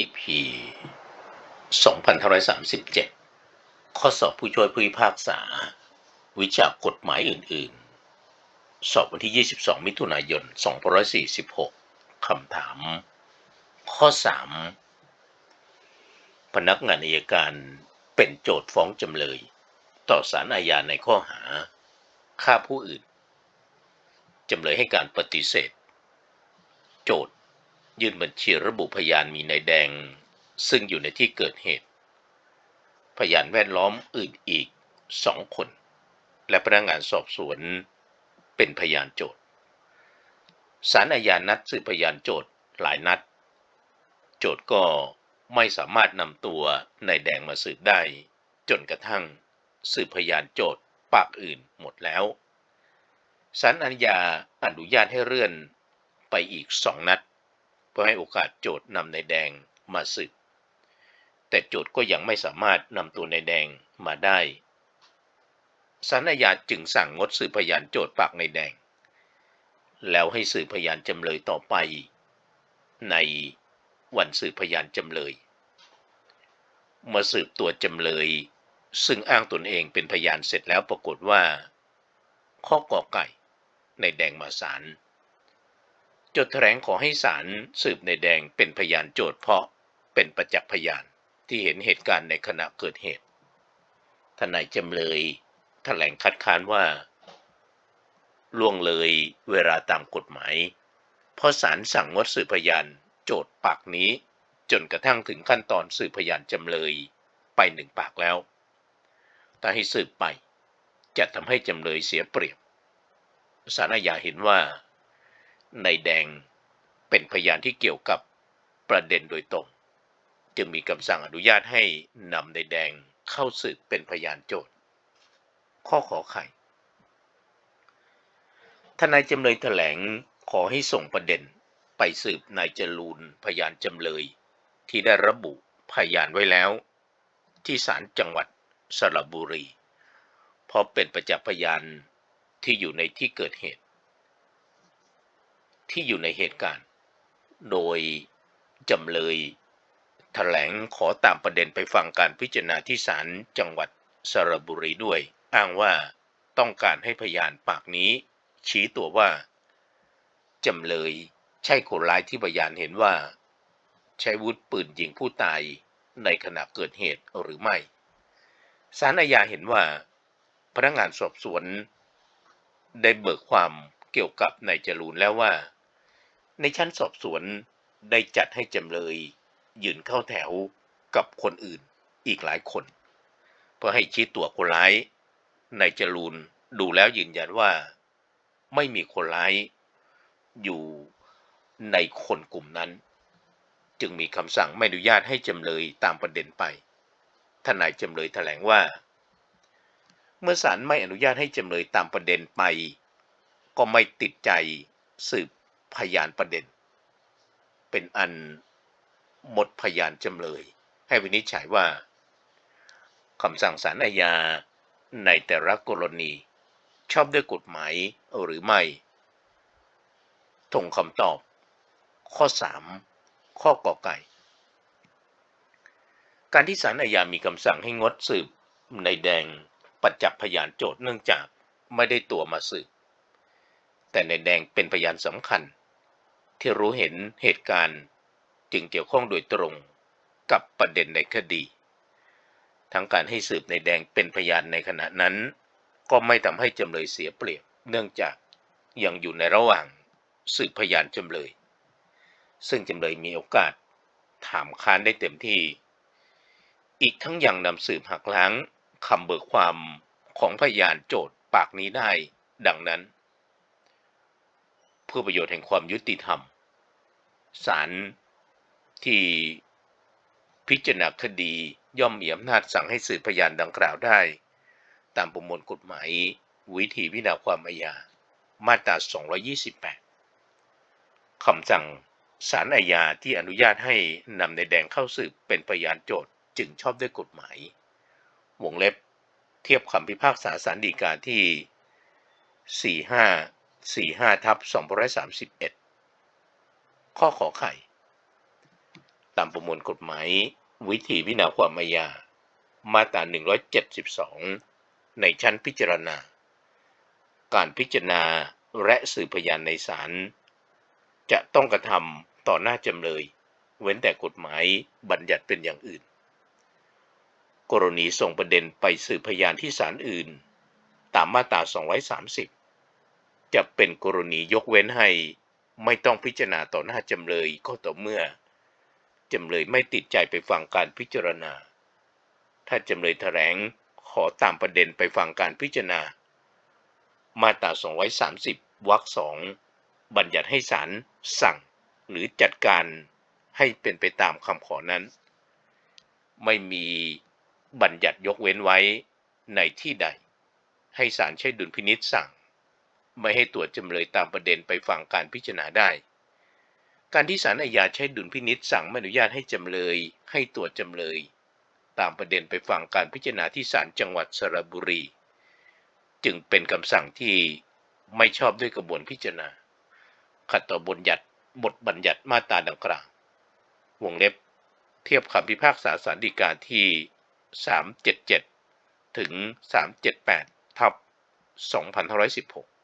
EP 2537 ข้อสอบผู้ช่วยผู้พิพากษา วิชากฎหมายอื่น ๆ สอบวันที่ 22 มิถุนายน 2546 คำถาม ข้อ 3 พนักงานอัยการเป็นโจทย์ฟ้องจำเลย ต่อศาลอาญาในข้อหา ฆ่าผู้อื่น จำเลยให้การปฏิเสธ โจทย์ ยื่นบัญชีระบุพยานมีนายแดง ซึ่งอยู่ในที่เกิดเหตุ พยานแวดล้อมอื่นอีกสองคน และพนักงานสอบสวนเป็นพยานโจทย์ศาลอาญานัดสืบพยานโจทย์หลายนัด โจทย์ก็ไม่สามารถนำตัวนายแดงมาสืบได้ จนกระทั่งสืบพยานโจทย์ปากอื่นหมดแล้วศาลอาญาอนุญาตให้เลื่อนไปอีกสองนัด เพื่อให้โอกาสโจทย์นำนายแดงมาสืบแต่โจทย์ก็ยังไม่สามารถนำตัวนายแดงมาได้ศาลอาญาจึงสั่งงดสืบพยานโจทย์ปากนายแดง แล้วให้สืบพยานจำเลยต่อไป ในวันสืบพยานจำเลยมื่อสืบตัวจำเลย ซึ่งอ้างตนเองเป็นพยานเสร็จแล้วปรากฏว่า ข้อกอไก่ในแดงมาศาล จดแถลงขอให้ศาลสืบในแดงเป็นพยานโจทย์เพราะเป็นประจักษ์พยานที่เห็นเหตุการณ์ในขณะเกิดเหตุ ทนายจำเลยแถลงคัดค้านว่า ล่วงเลยเวลาตามกฎหมาย เพราะศาลสั่งงดสืบพยานโจทย์ปากนี้ จนกระทั่งถึงขั้นตอนสืบพยานจำเลยไปหนึ่งปากแล้วถ้าให้สืบไปจะทำให้จำเลยเสียเปรียบ ศาลอาญาเห็นว่า ในแดงเป็นพยานที่เกี่ยวกับประเด็นโดยตรง จึงมีคำสั่งอนุญาตให้นำในแดงเข้าสืบเป็นพยานโจทย์ ข้อขอไข่ทนายจำเลยแถลงขอให้ส่งประเด็นไปสืบนายจรูนพยานจำเลย ที่ได้ระบุพยานไว้แล้ว ที่ศาลจังหวัดสระบุรี เพราะเป็นประจักษ์พยานที่อยู่ในที่เกิดเหตุ ที่อยู่ในเหตุการณ์ โดยจำเลยแถลงขอตามประเด็นไปฟังการพิจารณาที่ศาลจังหวัดสระบุรีด้วย อ้างว่าต้องการให้พยานปากนี้ ชี้ตัวว่า จำเลยใช่คนร้ายที่พยานเห็นว่า ใช้วุธปืนยิงผู้ตายในขณะเกิดเหตุหรือไม่ศาลอาญาเห็นว่า พนักงานสอบสวน ได้เบิกความเกี่ยวกับนายจรูนแล้วว่า ในชั้นสอบสวนได้จัดให้จำเลยยืนเข้าแถวกับคนอื่นอีกหลายคน เพื่อให้ชี้ตัวคนร้ายนายจรูนดูแล้วยืนยันว่า ไม่มีคนร้ายอยู่ในคนกลุ่มนั้น จึงมีคำสั่งไม่อนุญาตให้จำเลยตามประเด็นไปทนายจำเลยแถลงว่า เมื่อศาลไม่อนุญาตให้จำเลยตามประเด็นไป ก็ไม่ติดใจสืบ พยานประเด็น เป็นอันหมดพยานจำเลย ให้วินิจฉัยว่าคำสั่งศาลอาญาในแต่ละกรณี ชอบด้วยกฎหมายหรือไม่ทงคำตอบ ข้อ 3 ข้อกอไก่ การที่ศาลอาญามีคำสั่งให้งดสืบในแดงปัจจักพยานโจทย์เนื่องจากไม่ได้ตัวมาสืบแต่ในแดงเป็นพยานสำคัญ ที่รู้เห็นเหตุการณ์จึงเกี่ยวข้องโดยตรงกับประเด็นในคดี ทั้งการให้สืบในแดงเป็นพยานในขณะนั้น ก็ไม่ทำให้จำเลยเสียเปรียบ เนื่องจากยังอยู่ในระหว่างสืบพยานจำเลย ซึ่งจำเลยมีโอกาสถามค้านได้เต็มที่ อีกทั้งยังนำสืบหักล้างคำเบิกความของพยานโจทย์ปากนี้ได้ ดังนั้น เพื่อประโยชน์แห่งความยุติธรรมศาลที่พิจารณาคดีย่อมมีอำนาจสั่งให้สืบพยานดังกล่าวได้ ตามประมวลกฎหมายวิธีพิจารณาความอาญามาตรา 228 คำสั่งศาลอาญาที่อนุญาตให้นำในแดงเข้าสืบเป็นพยานโจทย์จึงชอบด้วยกฎหมาย วงเล็บเทียบคำพิพากษาศาลฎีกาที่ 45ทับ231 ข้อขอไข่ ตามประมวลกฎหมาย วิธีพิจารณาความอาญา มาตรา 172 ในชั้นพิจารณา การพิจารณาและสืบพยานในศาลจะต้องกระทำต่อหน้าจำเลย เว้นแต่กฎหมายบัญญัติเป็นอย่างอื่น กรณีส่งประเด็นไปสืบพยานที่ศาลอื่น ตามมาตรา 230 จะเป็นกรณียกเว้นให้ ไม่ต้องพิจารณาต่อหน้าจำเลยก็ต่อเมื่อจำเลยไม่ติดใจไปฟังการพิจารณา ถ้าจำเลยแถลงขอตามประเด็นไปฟังการพิจารณา มาตรา230วรรคสองบัญญัติให้ศาลสั่งหรือจัดการให้เป็นไปตามคำขอนั้น ไม่มีบัญญัติยกเว้นไว้ในที่ใด ให้ศาลใช้ดุลพินิษสั่ง ไม่ให้ตัวจจำเลยตามประเด็นไปฟังการพิจารณาได้ การที่ศาลอาญาใช้ดุลพินิษสั่งไม่อนุญาตให้จำเลย ให้ตัวจำเลย ตามประเด็นไปฟังการพิจารณาที่ศาลจังหวัดสระบุรี จึงเป็นคำสั่งที่ไม่ชอบด้วยกระบวนพิจารณา ขัดต่อบทบัญญัติบทบัญญัติมาตราดังกล่าว วงเล็บ เทียบคำพิพากษาสารดีกาที่ 377 ถึง 378 ทับ 2516